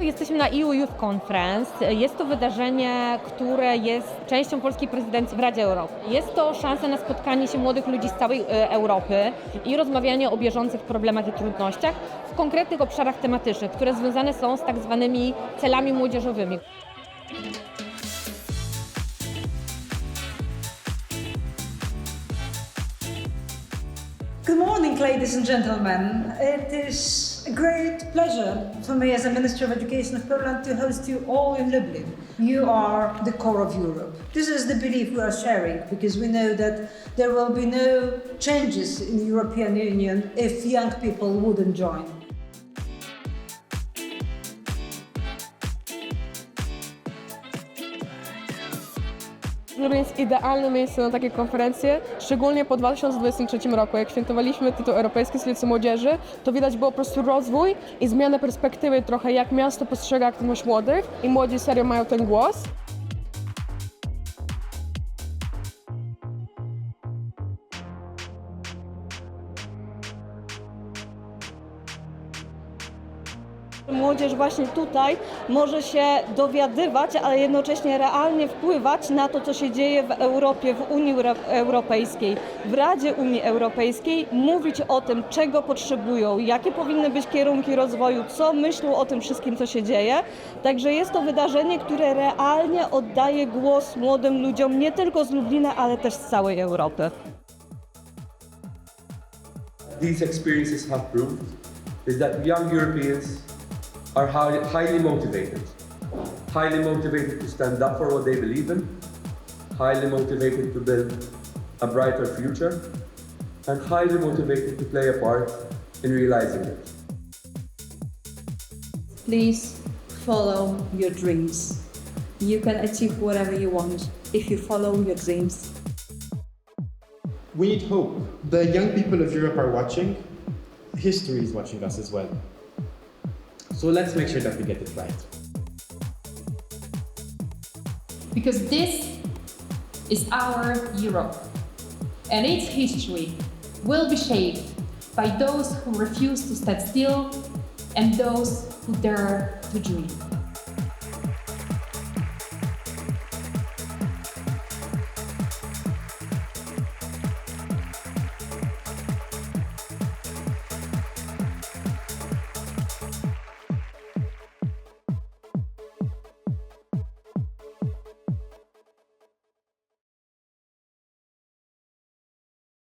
Jesteśmy na EU Youth Conference. Jest to wydarzenie, które jest częścią polskiej prezydencji w Radzie Europy. Jest to szansa na spotkanie się młodych ludzi z całej e, Europy i rozmawianie o bieżących problemach i trudnościach w konkretnych obszarach tematycznych, które związane są z tak zwanymi celami młodzieżowymi. Good morning, ladies and gentlemen. It is a great pleasure for me as a Minister of Education of Poland to host you all in Lublin. You are the core of Europe. This is the belief we are sharing because we know that there will be no changes in the European Union if young people wouldn't join. Lublin jest idealnym miejscem na takie konferencje, szczególnie po 2023 roku. Jak świętowaliśmy tytuł Europejskiej Stolicy Młodzieży, to widać było po prostu rozwój i zmianę perspektywy trochę, jak miasto postrzega aktywność młodych i młodzi serio mają ten głos. Młodzież właśnie tutaj może się dowiadywać, ale jednocześnie realnie wpływać na to, co się dzieje w Europie, w Unii Euro- Europejskiej, w Radzie Unii Europejskiej, mówić o tym, czego potrzebują, jakie powinny być kierunki rozwoju, co myślą o tym wszystkim, co się dzieje. Także jest to wydarzenie, które realnie oddaje głos młodym ludziom nie tylko z Lublina, ale też z całej Europy. these experiences have proved is that young Europeans are highly, highly motivated. Highly motivated to stand up for what they believe in, highly motivated to build a brighter future, and highly motivated to play a part in realizing it. Please follow your dreams. You can achieve whatever you want if you follow your dreams. We need hope. The young people of Europe are watching. History is watching us as well. So let's make sure that we get it right. because this is our Europe, and its history will be shaped by those who refuse to stand still and those who dare to dream.